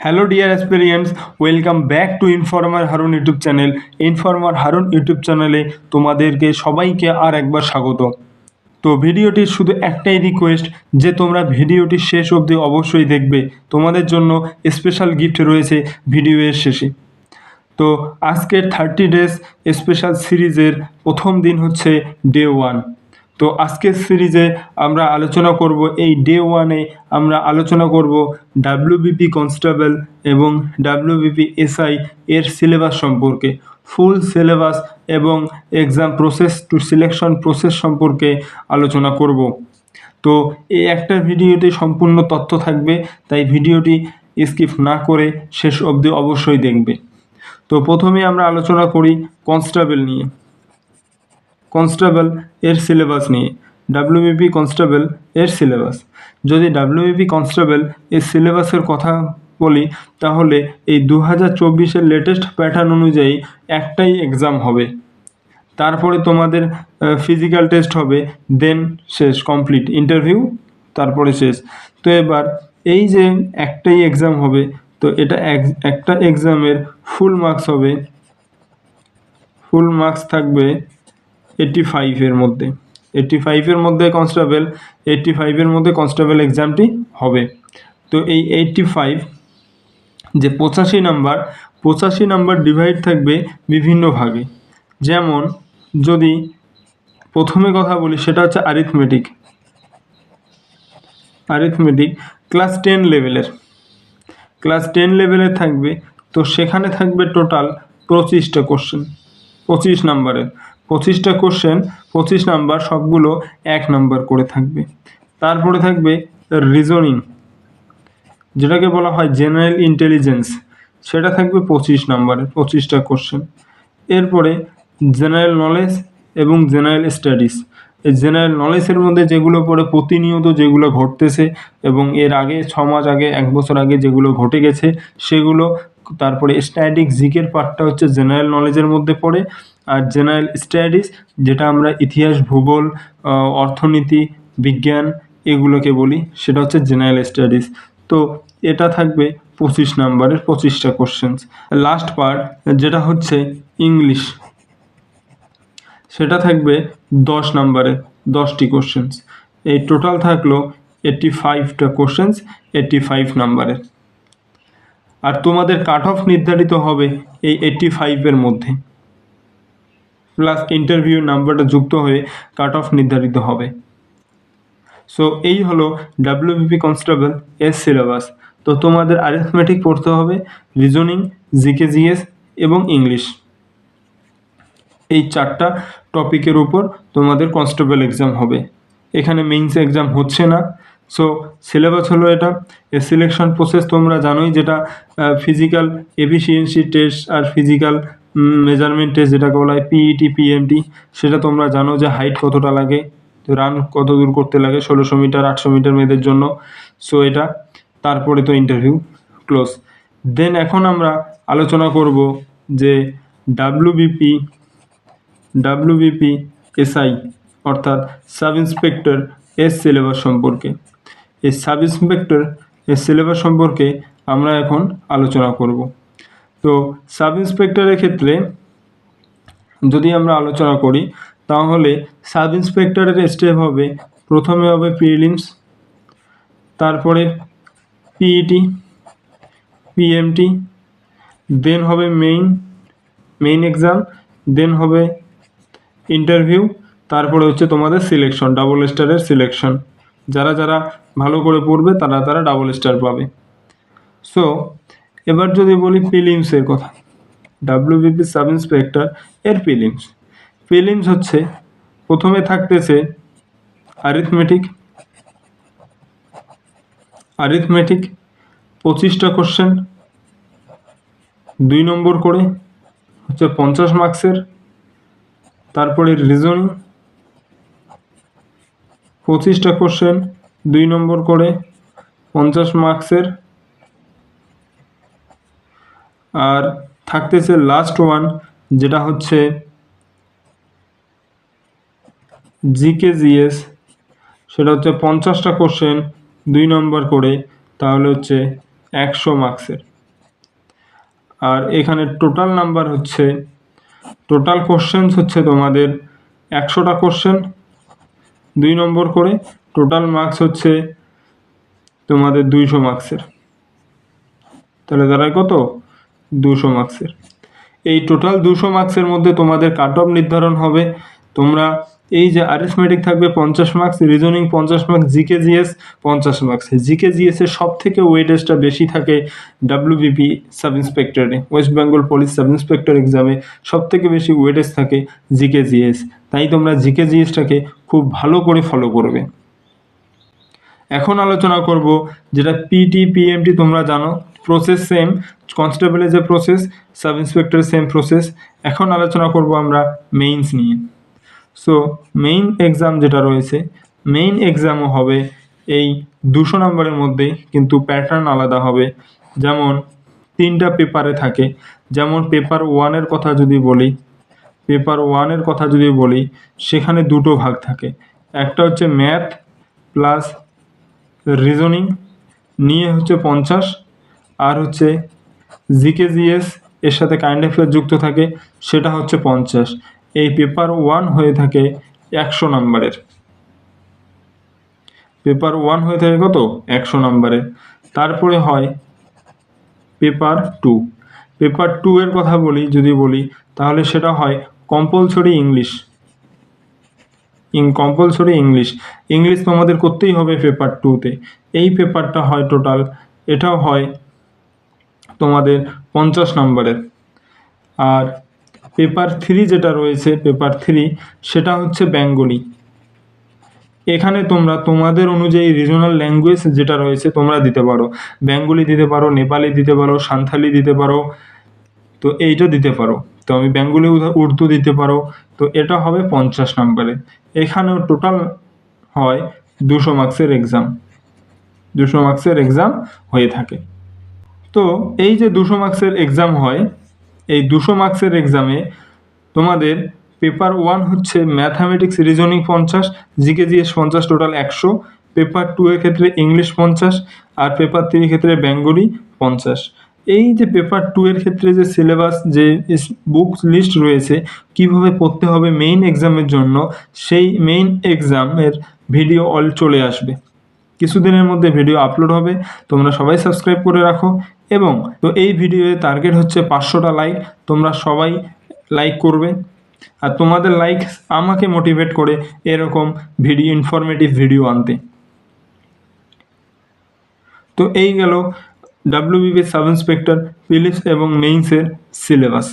Hello dear experience welcome back to informer Harun YouTube channel informer Harun YouTube চ্যানেলে তোমাদেরকে সবাইকে আর একবার স্বাগত। তো ভিডিওটির শুধু একটাই রিকোয়েস্ট যে তোমরা ভিডিওটি শেষ অবধি অবশ্যই দেখবে। তোমাদের জন্য স্পেশাল গিফট রয়েছে ভিডিওর শেষে। তো আজকের থার্টি ডেজ স্পেশাল সিরিজের প্রথম দিন হচ্ছে ডে ওয়ান তো আজকের সিরিজে আমরা আলোচনা করব, এই ডে ওয়ানে আমরা আলোচনা করব ডাব্লিউবিপি কনস্টেবল এবং ডাব্লিউবিপি এসআই এর সিলেবাস সম্পর্কে। ফুল সিলেবাস এবং exam process to selection process সম্পর্কে আলোচনা করব। তো এই একটা ভিডিওতে সম্পূর্ণ তথ্য থাকবে, তাই ভিডিওটি স্কিপ না করে শেষ অবধি অবশ্যই দেখবে। তো প্রথমে আমরা আলোচনা করি কনস্টেবল নিয়ে। কনস্টেবল এর সিলেবাস নিয়ে ডাব্লিউবিপি কনস্টেবল এর সিলেবাস। যদি ডাব্লিউবিপি কনস্টেবল এর সিলেবাসের কথা বলি, তাহলে এই দু হাজার চব্বিশের লেটেস্ট প্যাটার্ন অনুযায়ী একটাই এক্সাম হবে। তারপরে তোমাদের ফিজিক্যাল টেস্ট হবে দেন শেষ কমপ্লিট ইন্টারভিউ তারপরে শেষ। তো এবার এই যে একটাই এক্সাম হবে, তো এটা এক- একটা এক্সামের ফুল মার্কস হবে। ফুল মার্কস থাকবে এইট্টি ফাইভের মধ্যে। এইট্টি ফাইভের মধ্যে কনস্টেবল এইট্টি ফাইভের মধ্যে কনস্টেবল এক্সামটি হবে। তো এই এইট্টি ফাইভ যে পঁচাশি নাম্বার পঁচাশি নাম্বার ডিভাইড থাকবে বিভিন্ন ভাগে। যেমন, যদি প্রথমে কথা বলি, সেটা হচ্ছে আরিথমেটিক আরিথমেটিক ক্লাস টেন লেভেলের ক্লাস টেন লেভেলের থাকবে, তো সেখানে থাকবে টোটাল পঁচিশটা কোশ্চেন পঁচিশ নাম্বারের। পঁচিশটা কোশ্চেন পঁচিশ নাম্বার সবগুলো এক নাম্বার করে থাকবে। তারপরে থাকবে রিজনিং যেটাকে বলা হয় জেনারেল ইন্টেলিজেন্স সেটা থাকবে পঁচিশ নাম্বারের পঁচিশটা কোশ্চেন এরপরে জেনারেল নলেজ এবং জেনারেল স্টাডিজ এই জেনারেল নলেজের মধ্যে যেগুলো পড়ে প্রতিনিয়ত যেগুলো ঘটতেছে এবং এর আগে ছ মাস আগে, এক বছর আগে যেগুলো ঘটে গেছে, সেগুলো তারপরে স্ট্যাটিক জিকের পার্টটা হচ্ছে জেনারেল নলেজের মধ্যে পড়ে। আর জেনারেল স্টাডিজ যেটা আমরা ইতিহাস, ভূগোল অর্থনীতি, বিজ্ঞান এগুলোকে বলি, সেটা হচ্ছে জেনারেল স্টাডিজ তো এটা থাকবে পঁচিশ নাম্বারের পঁচিশটা কোশ্চেন্স লাস্ট পার্ট যেটা হচ্ছে ইংলিশ সেটা থাকবে দশ নাম্বারে দশটি কোশ্চেন্স এই টোটাল থাকল এইট্টি ফাইভটা কোশ্চেন্স এইট্টি ফাইভ নাম্বারের। আর তোমাদের কাট অফ নির্ধারিত হবে এই এইট্টি ফাইভের মধ্যে। প্লাস ইন্টারভিউ নাম্বারটা যুক্ত হয়ে কাট অফ নির্ধারিত হবে। সো এই হলো ডাব্লিউবিপি কনস্টেবল এর সিলেবাস তো তোমাদের অ্যারিথমেটিক পড়তে হবে রিজনিং জিকে জিএস এবং ইংলিশ এই চারটা টপিকের উপর তোমাদের কনস্টেবল এক্সাম হবে। এখানে মেইনস এক্সাম হচ্ছে না। সো সিলেবাস হলো এটা। এর সিলেকশন প্রসেস তোমরা জানোই যেটা ফিজিক্যাল এফিসিয়েন্সি টেস্ট আর ফিজিক্যাল মেজারমেন্ট টেস্ট যেটাকে বলা হয় পিইটি পিএমটি সেটা তোমরা জানো যে হাইট কতটা লাগে রান কত দূর করতে লাগে, ষোলোশো মিটার, আটশো মিটার মেয়েদের জন্য। সো এটা তারপরে তো ইন্টারভিউ ক্লোজ দেন এখন আমরা আলোচনা করব যে ডাব্লিউবিপি ডাব্লিউবিপি এসআই অর্থাৎ সাব ইন্সপেক্টর এর সিলেবাস সম্পর্কে। এই সাব ইন্সপেক্টর এর সিলেবাস সম্পর্কে আমরা এখন আলোচনা করব। তো সাব ইন্সপেক্টরের ক্ষেত্রে যদি আমরা আলোচনা করি, তাহলে সাব ইন্সপেক্টরের স্টেপ হবে, প্রথমে হবে প্রিলিমস তারপরে পিইটি পিএমটি দেন হবে মেইন মেইন এক্সাম দেন হবে ইন্টারভিউ তারপরে হচ্ছে তোমাদের সিলেকশন ডাবল স্টারের সিলেকশন যারা যারা ভালো করে পড়বে, তারা তারা ডাবল স্টার পাবে। সো এবার যদি বলি ফিলিমসের কথা ডাব্লিউবিপি সাব ইন্সপেক্টর এর ফিলিমস ফিলিমস হচ্ছে, প্রথমে থাকতেছে আরিথমেটিক আরিথমেটিক পঁচিশটা কোশ্চেন দুই নম্বর করে হচ্ছে পঞ্চাশ মার্কসের তারপরে রিজনিং পঁচিশটা কোশ্চেন দুই নম্বর করে পঞ্চাশ মার্কসের আর থাকতেছে লাস্ট ওয়ান যেটা হচ্ছে জিকে জিএস সেটা হচ্ছে পঞ্চাশটা কোশ্চেন দুই নম্বর করে, তাহলে হচ্ছে একশো মার্কসের আর এখানে টোটাল নাম্বার হচ্ছে টোটাল কোশ্চেন্স হচ্ছে তোমাদের একশোটা কোশ্চেন দুই নম্বর করে টোটাল মার্কস হচ্ছে তোমাদের দুইশো মার্কসের তাহলে দাঁড়ায় কত? দুশো মার্কসের এই টোটাল দুশো মার্কসের মধ্যে তোমাদের কাট অফ নির্ধারণ হবে। তোমরা এই যে আরিথমেটিক থাকবে পঞ্চাশ মার্কস রিজনিং পঞ্চাশ মার্কস জিকে জিএস পঞ্চাশ মার্কস জিকে জিএস এর সব থেকে ওয়েটেজটা বেশি থাকে WBP sub ইন্সপেক্টরে West Bengal police sub inspector এক্সামে সব থেকে বেশি ওয়েটেজ থাকে জিকে জিএস তাই তোমরা জিকে জিএসটাকে খুব ভালো করে ফলো করবে। এখন আলোচনা করব যেটা পিটি পিএমটি তোমরা জানো। প্রসেস সেম কনস্টেবলের যে প্রসেস সাব ইন্সপেক্টরের সেম প্রসেস এখন আলোচনা করব আমরা মেইনস নিয়ে। সো মেইন এক্সাম যেটা রয়েছে মেইন এক্সামও হবে এই দুশো নম্বরের মধ্যে কিন্তু প্যাটার্ন আলাদা হবে। যেমন তিনটা পেপারে থাকে। যেমন পেপার ওয়ানের কথা যদি বলি পেপার ওয়ানের কথা যদি বলি, সেখানে দুটো ভাগ থাকে। একটা হচ্ছে ম্যাথ প্লাস রিজনিং নিয়ে হচ্ছে পঞ্চাশ আর হচ্ছে জিকে জিএস এর সাথে কাইন্ড অ্যাফেয়ার যুক্ত থাকে, সেটা হচ্ছে পঞ্চাশ। এই পেপার ওয়ান হয়ে থাকে একশো নাম্বারের। পেপার ওয়ান হয়ে থাকে কত? একশো নাম্বারের তারপরে হয় পেপার টু পেপার টু এর কথা বলি, যদি বলি, তাহলে সেটা হয় compulsory English in compulsory English English তোমাদের করতেই হবে পেপার টুতে এই পেপারটা হয় টোটাল এটাও হয় তোমাদের পঞ্চাশ নম্বরের। আর পেপার থ্রি যেটা রয়েছে পেপার থ্রি সেটা হচ্ছে বেঙ্গলি এখানে তোমরা তোমাদের অনুযায়ী রিজনাল ল্যাঙ্গুয়েজ যেটা রয়েছে, তোমরা দিতে পারো। বেঙ্গলি দিতে পারো নেপালি দিতে পারো সান্থালি দিতে পারো, তো এইটা দিতে পারো। তো আমি বেঙ্গলি উর্দু দিতে পারো, তো এটা হবে পঞ্চাশ নম্বরে। এখানেও টোটাল হয় দুশো মার্কসের এক্সাম দুশো মার্কসের এক্সাম হয়ে থাকে। তো এই যে দুশো মার্কসের এক্সাম হয়, এই দুশো মার্কসের এক্সামে তোমাদের পেপার ওয়ান হচ্ছে ম্যাথামেটিক্স রিজনিং পঞ্চাশ জিকে জিএস পঞ্চাশ টোটাল একশো পেপার টু এর ক্ষেত্রে ইংলিশ পঞ্চাশ, আর পেপার থ্রির ক্ষেত্রে বেঙ্গলি পঞ্চাশ। এই যে পেপার টু এর ক্ষেত্রে যে সিলেবাস যে বুক লিস্ট রয়েছে, কীভাবে পড়তে হবে মেইন এক্সামের জন্য, সেই মেইন এক্সামের ভিডিও অল চলে আসবে। কিছুদিনের মধ্যে ভিডিও আপলোড হবে। তোমরা সবাই সাবস্ক্রাইব করে রাখো এবং তো এই ভিডিওয়ে টার্গেট হচ্ছে পাঁচশোটা লাইক তোমরা সবাই লাইক করবে। আর তোমাদের লাইক আমাকে মোটিভেট করে এরকম ভিডিও ইনফরমেটিভ ভিডিও আনতে। তো এই গেল ডাব্লিউবিপি সাব ইন্সপেক্টর ফিলিপস এবং মেইনসের সিলেবাস